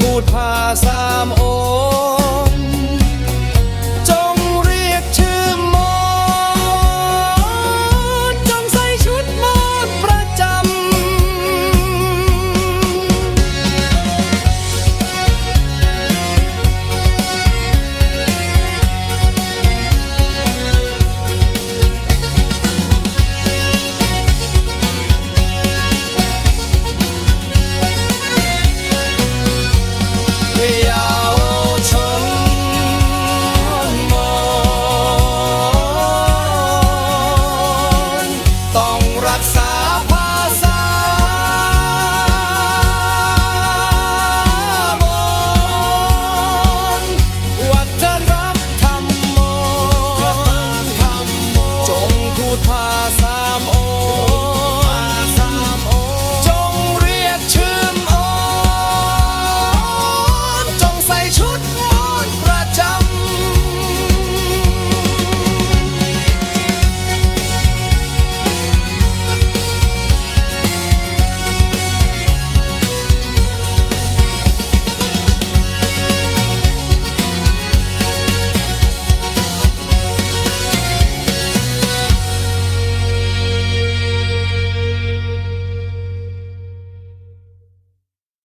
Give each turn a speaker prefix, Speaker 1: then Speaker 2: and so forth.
Speaker 1: พูดภาสามโอ